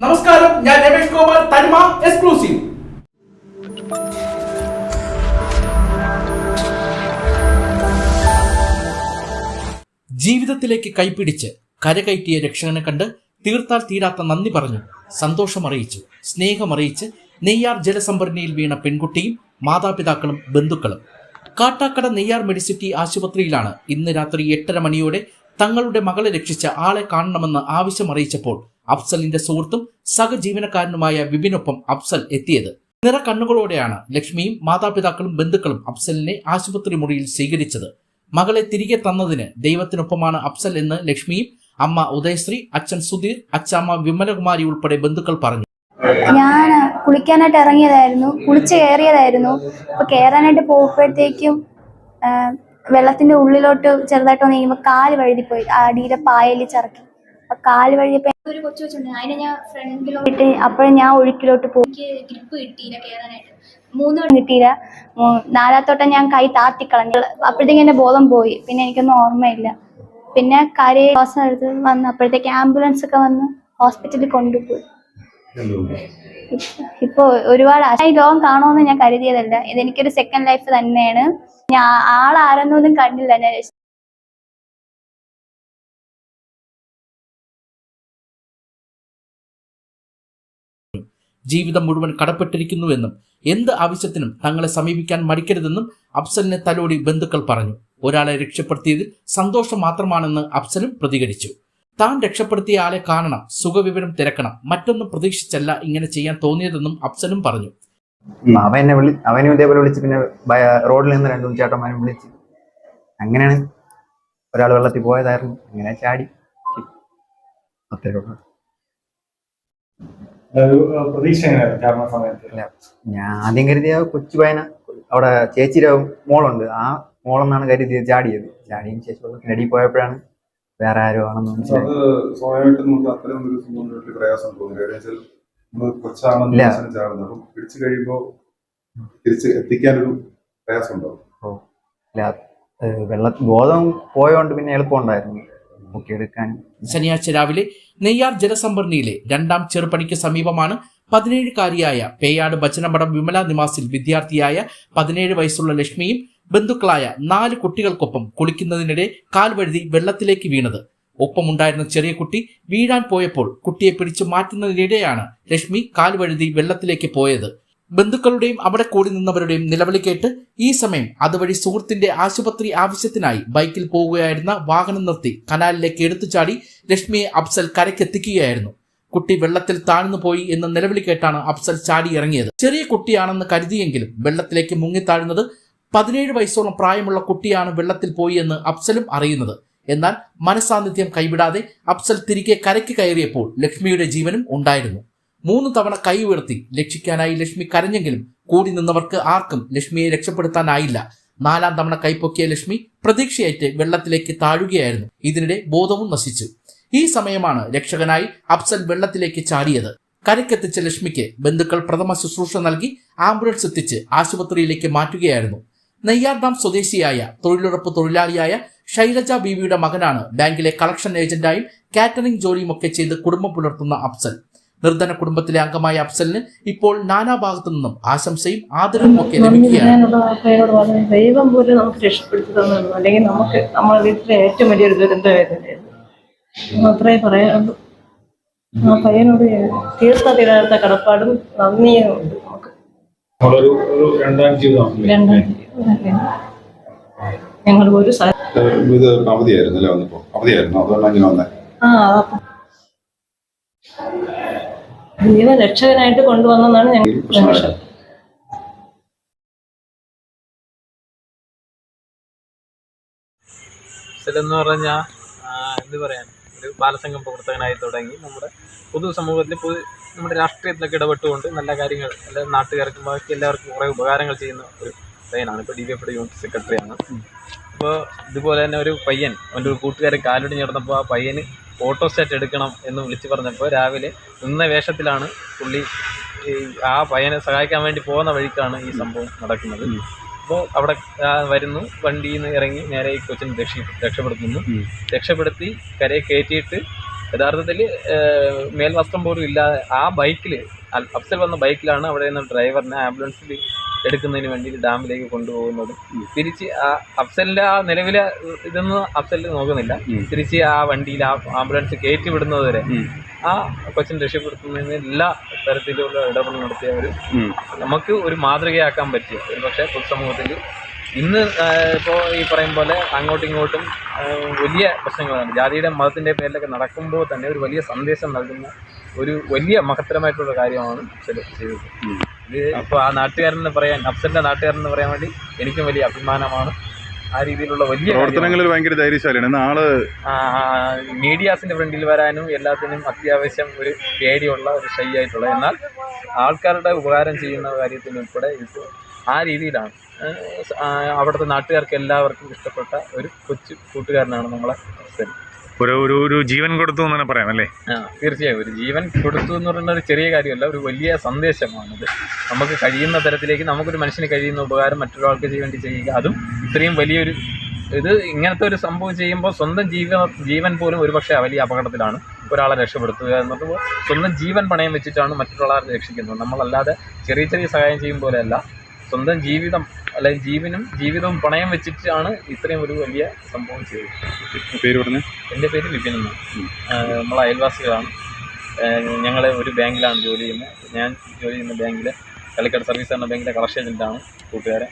നമസ്കാരം ഞാൻ രമേഷ് ഗോപാൽ തനിമ എക്സ്ക്ലൂസീവ് ജീവിതത്തിലേക്ക് കൈപിടിച്ച് കരകയറ്റിയ രക്ഷകനെ കണ്ട് തീർത്താൽ തീരാത്ത നന്ദി പറഞ്ഞു സന്തോഷമറിയിച്ചു സ്നേഹമറിയിച്ച് നെയ്യാർ ജലസംഭരണിയിൽ വീണ പെൺകുട്ടിയും മാതാപിതാക്കളും ബന്ധുക്കളും. കാട്ടാക്കട നെയ്യാർ മെഡിസിറ്റി ആശുപത്രിയിലാണ് ഇന്ന് രാത്രി എട്ടര മണിയോടെ തങ്ങളുടെ മകളെ രക്ഷിച്ച ആളെ കാണണമെന്ന് ആവശ്യമറിയിച്ചപ്പോൾ അഫ്സലിന്റെ സുഹൃത്തും സഹജീവനക്കാരനുമായ വിപിനൊപ്പം അഫ്സൽ എത്തിയത്. നിറ കണ്ണുകളോടെയാണ് ലക്ഷ്മിയും മാതാപിതാക്കളും ബന്ധുക്കളും അഫ്സലിനെ ആശുപത്രി മുറിയിൽ സ്വീകരിച്ചത്. മകളെ തിരികെ തന്നതിന് ദൈവത്തിനൊപ്പമാണ് അഫ്സൽ എന്ന് ലക്ഷ്മിയും അമ്മ ഉദയശ്രീ അച്ഛൻ സുധീർ അച്ഛാമ്മ വിമലകുമാരി ഉൾപ്പെടെ ബന്ധുക്കൾ പറഞ്ഞു. ഞാൻ കുളിക്കാനായിട്ട് ഇറങ്ങിയതായിരുന്നു. കുളിച്ച് കയറിയതായിരുന്നു. അപ്പൊ കയറാനായിട്ട് പോകുമ്പോഴത്തേക്കും വെള്ളത്തിന്റെ ഉള്ളിലോട്ട് ചെറുതായിട്ട് വന്ന് കഴിയുമ്പോൾ കാൽ വഴുതിപ്പോയി. അടിയിലെ പായലിൽ ചറക്കി. അപ്പൊ കാൽ വഴുതിയപ്പോ ഒരു കൊച്ചു വെച്ചുണ്ട് അതിനെ ഞാൻ ഫ്രണ്ടിലോട്ട് ഇട്ട് അപ്പോഴും ഞാൻ ഒഴുക്കിലോട്ട് പോയി എനിക്ക് ഗ്രിപ്പ് കിട്ടിയില്ല കയറാനായിട്ട് മൂന്ന് കിട്ടിയില്ല. മൂ- നാലാത്തോട്ടം ഞാൻ കൈ താത്തിക്കളഞ്ഞു. അപ്പോഴത്തേക്കും എന്റെ ബോധം പോയി. പിന്നെ എനിക്കൊന്നും ഓർമ്മയില്ല. പിന്നെ കരയെ ശ്വാസം എടുത്ത് വന്ന് അപ്പോഴത്തേക്ക് ആംബുലൻസ് ഒക്കെ വന്ന് ഹോസ്പിറ്റലിൽ കൊണ്ടുപോയി. ഇപ്പ- ഒരുപാട് ഈ ലോകം കാണുമെന്ന് ഞാൻ കരുതിയതല്ല. ഇതെനിക്കൊരു സെക്കൻഡ് ലൈഫ് തന്നെയാണ്. ഞാൻ ആളാരെന്നൊന്നും കണ്ടില്ല. ഞാൻ ജീവിതം മുഴുവൻ കടപ്പെട്ടിരിക്കുന്നുവെന്നും എന്ത് ആവശ്യത്തിനും തങ്ങളെ സമീപിക്കാൻ മടിക്കരുതെന്നും അഫ്സലിനെ തലോടി ബന്ധുക്കൾ പറഞ്ഞു. ഒരാളെ രക്ഷപ്പെടുത്തിയതിൽ സന്തോഷം മാത്രമാണെന്ന് അഫ്സലും പ്രതികരിച്ചു. താൻ രക്ഷപ്പെടുത്തിയ ആളെ കാണണം സുഖവിവരം തിരക്കണം മറ്റൊന്നും പ്രതീക്ഷിച്ചല്ല ഇങ്ങനെ ചെയ്യാൻ തോന്നിയതെന്നും അഫ്സലും പറഞ്ഞു. അവൻ എന്നെ വിളി അവനും ഇതേപോലെ വിളിച്ച് പിന്നെ റോഡിൽ നിന്ന് രണ്ടും ചേട്ടന്മാരും വിളിച്ച്. അങ്ങനെയാണ് ഒരാൾ വെള്ളത്തിൽ പോയതായിരുന്നു. അങ്ങനെ ചാടി. അത്രേ ഉള്ളൂ ഒരു പ്രതീക്ഷ ഞാൻ ആദ്യം കരുതിയ കൊച്ചു പയന അവിടെ ചേച്ചിയുടെ മോളുണ്ട്. ആ മോളെന്നാണ് കരുതി ചാടിയത്. ചാടിയതിന് ശേഷം കിണടി പോയപ്പോഴാണ് വേറെ ആരോ ആണെന്ന് മനസ്സിലായി വെള്ള ബോധം പോയോണ്ട് പിന്നെ എളുപ്പമുണ്ടായിരുന്നു. പൊക്കിയെടുക്കാൻ ശനിയാഴ്ച രാവിലെ നെയ്യാർ ജലസംഭരണിയിലെ രണ്ടാം ചെറുപടിക്ക് സമീപമാണ് പതിനേഴുകാരിയായ പേയാട് ഭജനമഠം വിമല നിവാസിൽ വിദ്യാർത്ഥിയായ പതിനേഴ് വയസ്സുള്ള ലക്ഷ്മിയും ബന്ധുക്കളായ നാല് കുട്ടികൾക്കൊപ്പം കുളിക്കുന്നതിനിടെ കാൽവഴുതി വെള്ളത്തിലേക്ക് വീണത്. ഒപ്പമുണ്ടായിരുന്ന ചെറിയ കുട്ടി വീഴാൻ പോയപ്പോൾ കുട്ടിയെ പിടിച്ചു മാറ്റുന്നതിനിടെയാണ് ലക്ഷ്മി കാൽവഴുതി വെള്ളത്തിലേക്ക് പോയത്. ബന്ധുക്കളുടെയും അവിടെ കൂടി നിന്നവരുടെയും നിലവിളി കേട്ട് ഈ സമയം അതുവഴി സുഹൃത്തിന്റെ ആശുപത്രി ആവശ്യത്തിനായി ബൈക്കിൽ പോവുകയായിരുന്ന വാഹനം നിർത്തി കനാലിലേക്ക് എടുത്തു ചാടി ലക്ഷ്മിയെ അഫ്സൽ കരയ്ക്കെത്തിക്കുകയായിരുന്നു. കുട്ടി വെള്ളത്തിൽ താഴ്ന്നു പോയി എന്ന നിലവിളി കേട്ടാണ് അഫ്സൽ ചാടി ഇറങ്ങിയത്. ചെറിയ കുട്ടിയാണെന്ന് കരുതിയെങ്കിലും വെള്ളത്തിലേക്ക് മുങ്ങിത്താഴുന്നത് പതിനേഴ് വയസ്സോളം പ്രായമുള്ള കുട്ടിയാണ് വെള്ളത്തിൽ പോയി എന്ന് അഫ്സലും അറിയുന്നത്. എന്നാൽ മനസാന്നിധ്യം കൈവിടാതെ അഫ്സൽ തിരികെ കരയ്ക്ക് കയറിയപ്പോൾ ലക്ഷ്മിയുടെ ജീവനും ഉണ്ടായിരുന്നു. മൂന്ന് തവണ കൈ ഉയർത്തി രക്ഷിക്കാനായി ലക്ഷ്മി കരഞ്ഞെങ്കിലും കൂടി നിന്നവർക്ക് ആർക്കും ലക്ഷ്മിയെ രക്ഷപ്പെടുത്താനായില്ല. നാലാം തവണ കൈപ്പൊക്കിയ ലക്ഷ്മി പ്രതീക്ഷയായിട്ട് വെള്ളത്തിലേക്ക് താഴുകയായിരുന്നു. ഇതിനിടെ ബോധവും നശിച്ചു. ഈ സമയമാണ് രക്ഷകനായി അഫ്സൽ വെള്ളത്തിലേക്ക് ചാടിയത് കരയ്ക്കെത്തിച്ച ലക്ഷ്മിക്ക് ബന്ധുക്കൾ പ്രഥമ ശുശ്രൂഷ നൽകി ആംബുലൻസ് എത്തിച്ച് ആശുപത്രിയിലേക്ക് മാറ്റുകയായിരുന്നു. നെയ്യാർഡാം സ്വദേശിയായ തൊഴിലുറപ്പ് തൊഴിലാളിയായ ശൈലജ ബീവിയുടെ മകനാണ് ബാങ്കിലെ കളക്ഷൻ ഏജന്റായും കാറ്ററിംഗ് ജോലിയുമൊക്കെ ചെയ്ത് കുടുംബം പുലർത്തുന്ന അഫ്സൽ. നിർധന കുടുംബത്തിലെ അംഗമായ അഫ്സലിന് ഇപ്പോൾ നാനാഭാഗത്തു നിന്നും ആശംസയും ആദരവും ഒക്കെ ലഭിക്കുകയാണ്. ദൈവം പോലും നമുക്ക് രക്ഷപ്പെടുത്തി തന്നു അല്ലെങ്കിൽ നമുക്ക് നമ്മുടെ വീട്ടിലെ ഏറ്റവും വലിയൊരു ദുരന്തമായിരുന്നു അത്രേ പറയാനുള്ളൂ ആ പയ്യനോട് തീർത്ത തീരാത്ത കടപ്പാടും നന്ദിയും നമുക്ക്. ഒരു രണ്ടാം രണ്ടാം ഞങ്ങൾ ഒരു സ്ഥലം ഏഹ് ഇത് അവധിയായിരുന്നു അല്ലേ വന്നപ്പോ അവധിയായിരുന്നു? അതുകൊണ്ടാണ് ഇങ്ങനെ വന്നത് ആ അതപ്പം ജീവൻ രക്ഷകനായിട്ട് കൊണ്ടുവന്നെന്നാണ് ഞങ്ങൾ എന്ന് പറഞ്ഞാൽ എന്ത് പറയാൻ ഒരു ബാലസംഘം പ്രവർത്തകനായി തുടങ്ങി. നമ്മുടെ പൊതുസമൂഹത്തിൽ പൊതു നമ്മുടെ രാഷ്ട്രീയത്തിലൊക്കെ ഇടപെട്ടുകൊണ്ട് നല്ല കാര്യങ്ങൾ നല്ല നാട്ടുകാർക്കും ബാക്കി എല്ലാവർക്കും കുറേ ഉപകാരങ്ങൾ ചെയ്യുന്ന ഒരു പയ്യനാണ്. ഇപ്പോൾ ഡി വി എഫിയുടെ യൂണിറ്റ് സെക്രട്ടറിയാണ്. അപ്പോൾ ഇതുപോലെ തന്നെ ഒരു പയ്യൻ അവന്റെ ഒരു കൂട്ടുകാരൻ കാലടി നടന്നപ്പോൾ ആ പയ്യന് ഫോട്ടോസ്റ്റാറ്റ് എടുക്കണം എന്ന് വിളിച്ചു പറഞ്ഞപ്പോൾ രാവിലെ നിന്ന വേഷത്തിലാണ് പുള്ളി ആ പയ്യനെ സഹായിക്കാൻ വേണ്ടി പോകുന്ന വഴിക്കാണ് ഈ സംഭവം നടക്കുന്നത്. അപ്പോൾ അവിടെ വരുന്നു. വണ്ടിയിൽ നിന്ന് ഇറങ്ങി നേരെ ഈ കൊച്ചിനെ രക്ഷ രക്ഷപ്പെടുത്തുന്നു. രക്ഷപ്പെടുത്തി കരയെ കയറ്റിയിട്ട് യഥാർത്ഥത്തിൽ മേൽവസ്ത്രം പോലും ഇല്ലാതെ ആ ബൈക്കിൽ അഫ്സൽ വന്ന ബൈക്കിലാണ് അവിടെ നിന്ന് ഡ്രൈവറിനെ ആംബുലൻസിൽ എടുക്കുന്നതിന് വേണ്ടി ഡാമിലേക്ക് കൊണ്ടുപോകുന്നതും. തിരിച്ച് ആ അഫ്സലിന്റെ ആ നിലവിലെ ഇതൊന്നും അഫ്സൽ നോക്കുന്നില്ല. തിരിച്ച് ആ വണ്ടിയിൽ ആ ആംബുലൻസ് കയറ്റി വിടുന്നത് വരെ ആ കൊച്ചിൻ രക്ഷപ്പെടുത്തുന്നതിന് എല്ലാ തരത്തിലുള്ള ഇടപെടൽ നടത്തിയ ഒരു നമുക്ക് ഒരു മാതൃകയാക്കാൻ പറ്റിയ ഒരു പക്ഷേ പൊതുസമൂഹത്തിൽ ഇന്ന് ഇപ്പോൾ ഈ പറയും പോലെ അങ്ങോട്ടും ഇങ്ങോട്ടും വലിയ പ്രശ്നങ്ങളാണ്. ജാതിയുടെ മതത്തിന്റെ പേരിലൊക്കെ നടക്കുമ്പോൾ തന്നെ ഒരു വലിയ സന്ദേശം നൽകുന്ന ഒരു വലിയ മഹത്തരമായിട്ടുള്ള കാര്യമാണ് ചെയ്തത്. ഇത് ആ ആ നാട്ടുകാരെന്ന് പറയാൻ അഫ്സലിന്റെ നാട്ടുകാരെന്ന് പറയാൻ വേണ്ടി എനിക്കും വലിയ അഭിമാനമാണ്. ആ രീതിയിലുള്ള വലിയ. പ്രവർത്തനങ്ങളിൽ ഭയങ്കര ധൈര്യശാലിയാണ്. നാൾ മീഡിയാസിന്റെ ഫ്രണ്ടിൽ വരാനും എല്ലാത്തിനും അത്യാവശ്യം ഒരു പേടിയുള്ള ഒരു ഷൈ ആയിട്ടുള്ള എന്നാൽ ആൾക്കാരുടെ ഉപകാരം ചെയ്യുന്ന കാര്യത്തിൽ ഉൾപ്പെടെ ഇത് ആ രീതിയിലാണ്. അവിടുത്തെ നാട്ടുകാർക്ക് എല്ലാവർക്കും ഇഷ്ടപ്പെട്ട ഒരു കൊച്ചു കൂട്ടുകാരനാണ് നമ്മളെ ഹസ്ബൻഡ് ഒരു ഒരു ഒരു ജീവൻ കൊടുത്തു എന്ന് തന്നെ പറയാം അല്ലേ? തീർച്ചയായും. ഒരു ജീവൻ കൊടുത്തു എന്ന് പറയുന്ന ഒരു ചെറിയ കാര്യമല്ല ഒരു വലിയ സന്ദേശമാണത്. നമുക്ക് കഴിയുന്ന തരത്തിലേക്ക് നമുക്കൊരു മനുഷ്യന് കഴിയുന്ന ഉപകാരം മറ്റൊരാൾക്ക് വേണ്ടി ചെയ്യുക. അതും ഇത്രയും വലിയൊരു ഇത് ഇങ്ങനത്തെ ഒരു സംഭവം ചെയ്യുമ്പോൾ സ്വന്തം ജീവ ജീവൻ പോലും ഒരുപക്ഷെ വലിയ അപകടത്തിലാണ് ഒരാളെ രക്ഷപ്പെടുത്തുക എന്നുള്ളത് സ്വന്തം ജീവൻ പണയം വെച്ചിട്ടാണ് മറ്റൊരാളെ രക്ഷിക്കുന്നത്. നമ്മളല്ലാതെ ചെറിയ ചെറിയ സഹായം ചെയ്യും പോലെയല്ല. സ്വന്തം ജീവിതം അല്ലെങ്കിൽ ജീവനും ജീവിതവും പണയം വെച്ചിട്ടാണ് ഇത്രയും ഒരു വലിയ സംഭവം ചെയ്തത്. പേര് പറഞ്ഞു? എന്റെ പേര് വിപിൻ എന്നാണ്. നമ്മൾ അയൽവാസികളാണ്. ഞങ്ങൾ ഒരു ബാങ്കിലാണ് ജോലി ചെയ്യുന്നത്. ഞാൻ ജോലി ചെയ്യുന്ന ബാങ്കിൽ കളിക്കട സർവീസ് എന്ന ബാങ്കിലെ കളക്ഷൻ ഏജന്റാണ് കൂട്ടുകാരൻ.